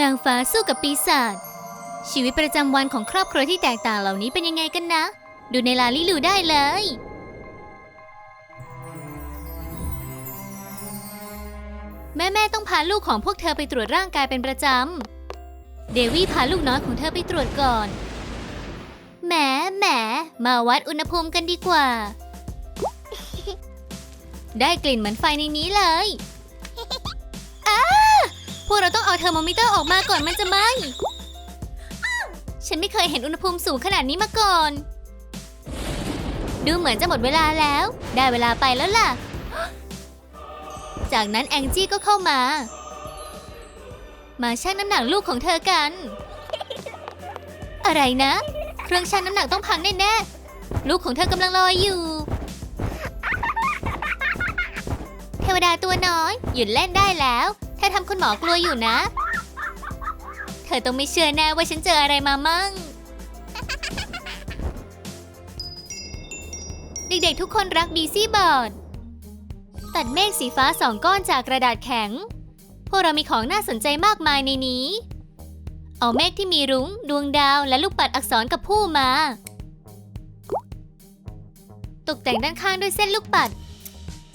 นางฟ้าสู้กับปีศาจ ชีวิตประจำวันของครอบครัวที่แตกต่างเหล่านี้เป็นยังไงกันนะ ดูในลาลิลูได้เลย แม่แม่ต้องพาลูกของพวกเธอไปตรวจร่างกายเป็นประจำ เดวี่พาลูกน้อยของเธอไปตรวจก่อน แหมแหมมาวัดอุณหภูมิกันดีกว่า ได้กลิ่นเหมือนไฟในนี้เลย วกเราต้องเอาเทอร์โมมิเตอร์ออกมาก่อนมันจะไหมฉันไม่เคยเห็นอุณหภูมิสูงขนาดนี้มาก่อน ดูเหมือนจะหมดเวลาแล้ว ได้เวลาไปแล้วล่ะ จากนั้นแองจี้ก็เข้ามา มาชั่งน้ำหนักลูกของเธอกัน อะไรนะ เครื่องชั่งน้ำหนักต้องพังแน่ๆ ลูกของเธอกำลังลอยอยู่ เทวดาตัวน้อย หยุดเล่นได้แล้ว ธอทำคุณหมอกลัวอยู่นะ เธอต้องไม่เชื่อแน่ว่าฉันเจออะไรมามั่ง เด็กๆทุกคนรักบีซี่บอร์ดตัดเมฆสีฟ้าสองก้อนจากกระดาษแข็ง พวกเรามีของน่าสนใจมากมายในนี้ เอาเมฆที่มีรุง้ง ดวงดาวและลูกปัดอักษรกับผู้มา ตกแต่งด้านข้างด้วยเส้นลูกปัด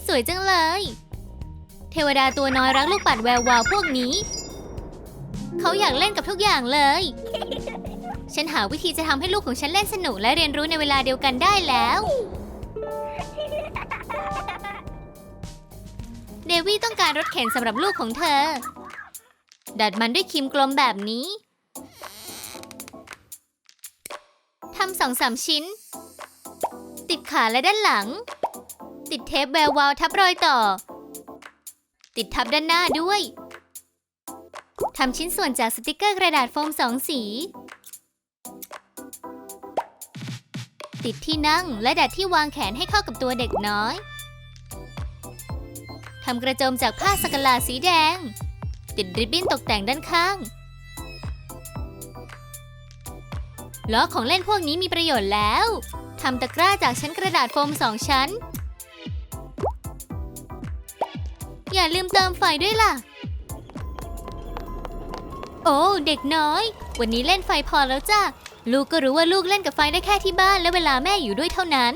สวยจังเลย ทวดาตัวน้อยรักลูกปัดแวววาวพวกนี้ เขาอยากเล่นกับทุกอย่างเลย ฉันหาวิธีจะทำให้ลูกของฉันเล่นสนุกและเรียนรู้ในเวลาเดียวกันได้แล้ว เดวี่ต้องการรถเข็นสำหรับลูกของเธอ ดัดมันด้วยครีมกลมแบบนี้ทำสองสามชิ้น ติดขาและด้านหลัง ติดเทปแวววาวทับรอยต่อ ติดทับด้านหน้าด้วยทำชิ้นส่วนจากสติกเกอร์กระดาษโฟมสองสี ติดที่นั่งและดัดที่วางแขนให้เข้ากับตัวเด็กน้อยทำกระโจมจากผ้าสกลาสีแดง ติดริบบิ้นตกแต่งด้านข้างล้อของเล่นพวกนี้มีประโยชน์แล้วทำตะกร้าจากชั้นกระดาษโฟมสองชั้น อย่าลืมเติมไฟด้วยล่ะ โอ้เด็กน้อย วันนี้เล่นไฟพอแล้วจ้ะ ลูกก็รู้ว่าลูกเล่นกับไฟได้แค่ที่บ้านและเวลาแม่อยู่ด้วยเท่านั้น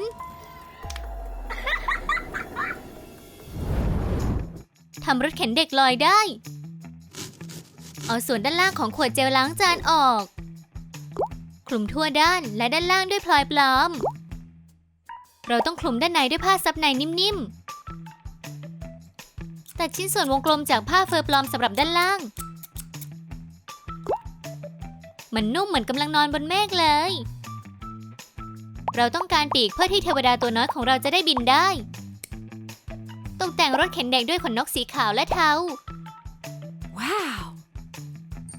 ทำรถเข็นเด็กลอยได้ เอาส่วนด้านล่างของขวดเจลล้างจานออก คลุมทั่วด้านและด้านล่างด้วยพลอยปลอม เราต้องคลุมด้านในด้วยผ้าซับในนิ่มๆ ตัดชิ้นส่วนวงกลมจากผ้าเฟอร์ปลอมสำหรับด้านล่าง มันนุ่มเหมือนกำลังนอนบนเมฆเลย เราต้องการปีกเพื่อที่เทวดาตัวน้อยของเราจะได้บินได้ ตกแต่งรถเข็นเด็กด้วยขนนกสีขาวและเทา ว้าว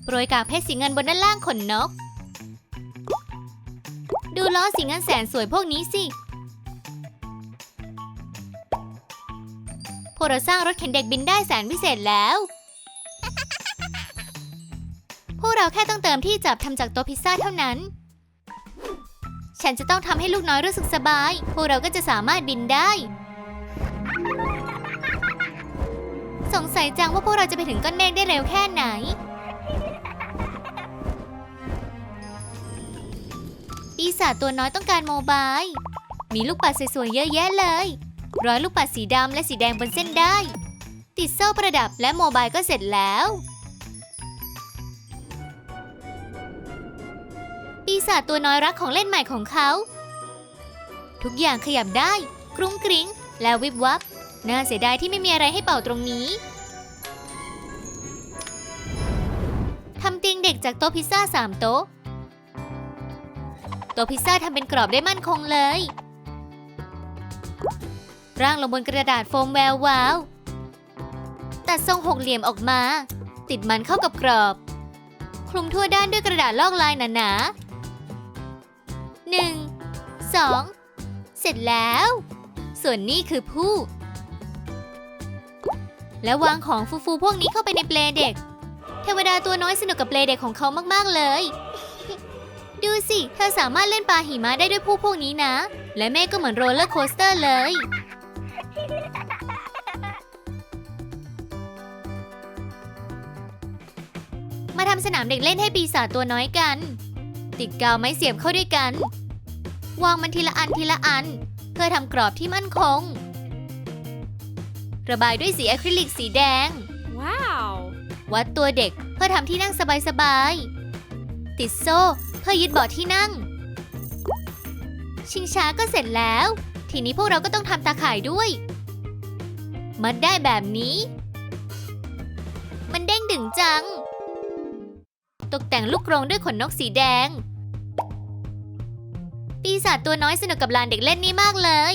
โปรยกากเพชรสีเงินบนด้านล่างขนนก ดูล้อสีเงินแสนสวยพวกนี้สิ วกเราสร้างรถเข็นเด็กบินได้แสนวิเศษแล้ว พวกเราแค่ต้องเติมที่จับทำจากโต๊ะพิซซ่าเท่านั้น ฉันจะต้องทำให้ลูกน้อยรู้สึกสบาย พวกเราก็จะสามารถบินได้ สงสัยจังว่าพวกเราจะไปถึงก้อนเมฆได้เร็วแค่ไหน ปีศาจตัวน้อยต้องการโมบาย มีลูกปัดสวยๆเยอะแยะเลย ร้อยลูกปัดสีดำและสีแดงบนเส้นได้ ติดโซ่ประดับและโมบายก็เสร็จแล้ว ปีศาจตัวน้อยรักของเล่นใหม่ของเขา ทุกอย่างขยับได้ กรุ้งกริ้ง และวิบวับ น่าเสียดายที่ไม่มีอะไรให้เป่าตรงนี้ทำเตียงเด็กจากโต๊ะพิซซ่าสามโต๊ะ โต๊ะพิซซ่าทำเป็นกรอบได้มั่นคงเลย ร่างลงบนกระดาษโฟมแวววาว ตัดทรงหกเหลี่ยมออกมา ติดมันเข้ากับกรอบ คลุมทั่วด้านด้วยกระดาษลอกลายหนาๆหนึ่งสองเสร็จแล้ว ส่วนนี้คือผู้ แล้ววางของฟูๆพวกนี้เข้าไปในเปลเด็ก เทวดาตัวน้อยสนุกกับเปลเด็กของเขามากๆเลย ดูสิ เธอสามารถเล่นปลาหิมะได้ด้วยผู้พวกนี้นะ และแม่ก็เหมือนโรลเลอร์โคสเตอร์เลย ทำสนามเด็กเล่นให้ปีศาจตัวน้อยกัน ติดกาวไม้เสียบเข้าด้วยกัน วางมันทีละอันทีละอัน เพื่อทำกรอบที่มั่นคง ระบายด้วยสีอะคริลิกสีแดง Wow. วัดตัวเด็กเพื่อทำที่นั่งสบายๆ ติดโซ่เพื่อยึดเบาะที่นั่ง ชิงช้าก็เสร็จแล้ว ทีนี้พวกเราก็ต้องทำตาข่ายด้วย มัดได้แบบนี้ มันเด้งดึงจัง ตกแต่งลูกกรงด้วยขนนกสีแดง ปีศาจตัวน้อยสนุกกับลานเด็กเล่นนี่มากเลย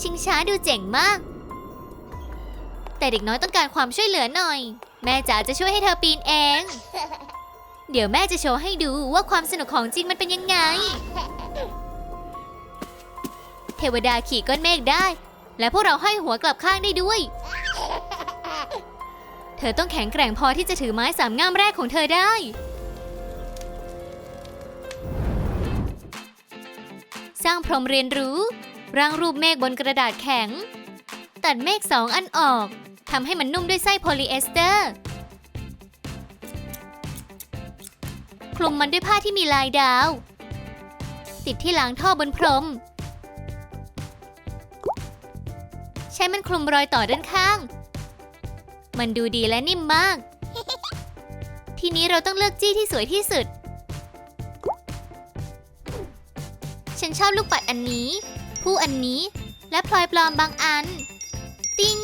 ชิงช้าดูเจ๋งมาก แต่เด็กน้อยต้องการความช่วยเหลือหน่อย แม่จ๋าจะช่วยให้เธอปีนเอง เดี๋ยวแม่จะโชว์ให้ดูว่าความสนุกของจริงมันเป็นยังไง เทวดาขี่ก้อนเมฆได้ และพวกเราห้อยหัวกลับข้างได้ด้วย เธอต้องแข็งแกร่งพอที่จะถือไม้สามง่ามแรกของเธอได้ สร้างพรมเรียนรู้ ร่างรูปเมฆบนกระดาษแข็ง ตัดเมฆสองอันออกทำให้มันนุ่มด้วยไส้โพลีเอสเตอร์คลุมมันด้วยผ้าที่มีลายดาว ติดที่หลังท่อบนพรม ใช้มันคลุมรอยต่อด้านข้าง มันดูดีและนิ่มมาก ทีนี้เราต้องเลือกจี้ที่สวยที่สุด ฉันชอบลูกปัดอันนี้ ผู้อันนี้ และพลอยปลอมบางอัน ติ้ง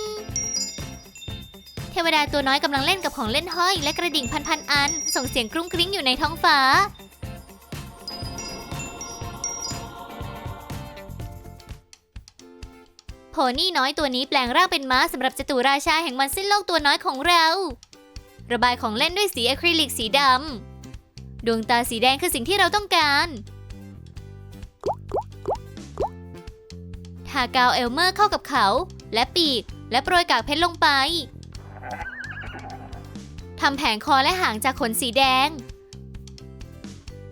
เทวดาตัวน้อยกำลังเล่นกับของเล่นห้อยและกระดิ่งพันๆอัน ส่งเสียงกรุ้งกริ้งอยู่ในท้องฟ้า โพนี่น้อยตัวนี้แปลงร่างเป็นม้าสำหรับจตุราชาแห่งวันสิ้นโลกตัวน้อยของเรา ระบายของเล่นด้วยสีอะคริลิกสีดำ ดวงตาสีแดงคือสิ่งที่เราต้องการทากาวเอลเมอร์เข้ากับเขา และปีก และโปรยกากเพชรลงไปทำแผงคอและหางจากขนสีแดง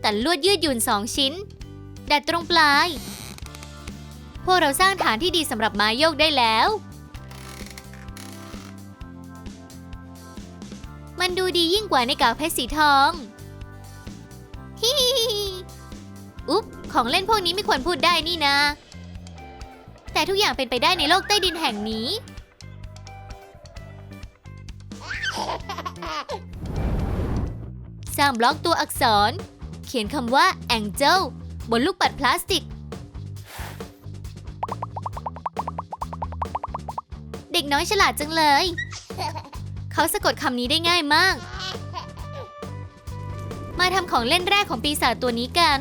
ตัดลวดยืดหยุ่นสองชิ้น ดัดตรงปลาย พวกเราสร้างฐานที่ดีสำหรับไม้โยกได้แล้ว มันดูดียิ่งกว่าในกากเพชรสีทองฮิฮิฮิฮิอุ๊บของเล่นพวกนี้ไม่ควรพูดได้นี่นะ แต่ทุกอย่างเป็นไปได้ในโลกใต้ดินแห่งนี้ สร้างบล็อกตัวอักษร เขียนคำว่า Angel บนลูกปัดพลาสติก เด็กน้อยฉลาดจังเลย เขาสะกดคำนี้ได้ง่ายมาก มาทำของเล่นแรกของปีศาจตัวนี้กัน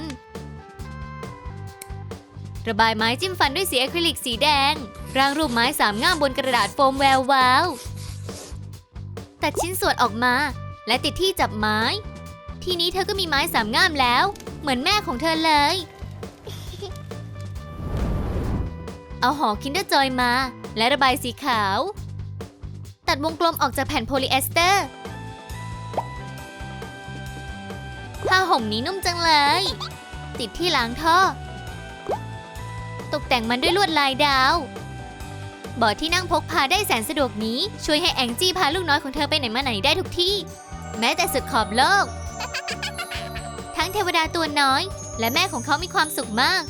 ระบายไม้จิ้มฟันด้วยสีอะคริลิกสีแดง ร่างรูปไม้สามง่ามบนกระดาษโฟมแวววาวตัดชิ้นส่วนออกมา และติดที่จับไม้ ทีนี้เธอก็มีไม้สามง่ามแล้ว เหมือนแม่ของเธอเลย เอาห่อคินเดอร์จอยมา และระบายสีขาว ตัดวงกลมออกจากแผ่นโพลีเอสเตอร์ผ้าห่มนี้นุ่มจังเลย ติดที่ล้างท่อ ตกแต่งมันด้วยลวดลายดาวบอร์ดที่นั่งพกพาได้แสนสะดวกนี้ ช่วยให้แองจี้พาลูกน้อยของเธอไปไหนมาไหนได้ทุกที่ แม้แต่สุดขอบโลก ทั้งเทวดาตัวน้อย และแม่ของเขามีความสุขมาก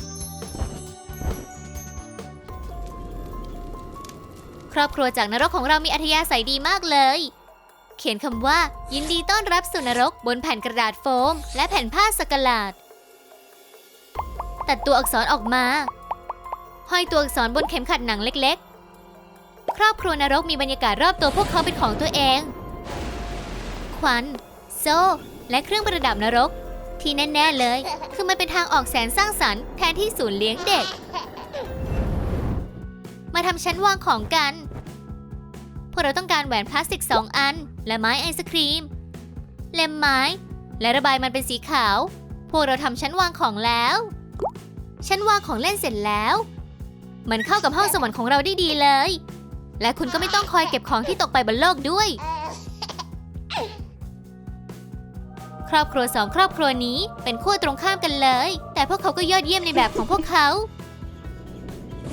ครอบครัวจากนรกของเรามีอัธยาศัยดีมากเลย เขียนคำว่า ยินดีต้อนรับสู่นรกบนแผ่นกระดาษโฟม และแผ่นผ้าสกลาด ตัดตัวอักษรออกมา ห้อยตัวอักษรบนเข็มขัดหนังเล็ก ๆ ครอบครัวนรกมีบรรยากาศรอบตัวพวกเขาเป็นของตัวเองควันโซ่ และเครื่องประดับนรก ที่แน่ ๆ เลย คือมันเป็นทางออกแสนสร้างสรรค์แทนที่ศูนย์เลี้ยงเด็ก มาทำชั้นวางของกัน พวกเราต้องการแหวนพลาสติก 2 อัน และไม้ไอศครีม เล็มไม้ และระบายมันเป็นสีขาว พวกเราทำชั้นวางของแล้ว ชั้นวางของเล่นเสร็จแล้ว มันเข้ากับห้องสวรรค์ของเราได้ดีเลย และคุณก็ไม่ต้องคอยเก็บของที่ตกไปบนโลกด้วย ครอบครัวสองครอบครัวนี้เป็นขั้วตรงข้ามกันเลย แต่พวกเขาก็ยอดเยี่ยมในแบบของพวกเขา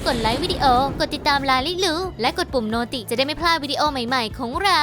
กดไลค์วิดีโอ กดติดตามลาลิลูและกดปุ่มโนติจะได้ไม่พลาดวิดีโอใหม่ ๆ ของเรา